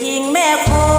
ทิ้งแม่คอ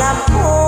la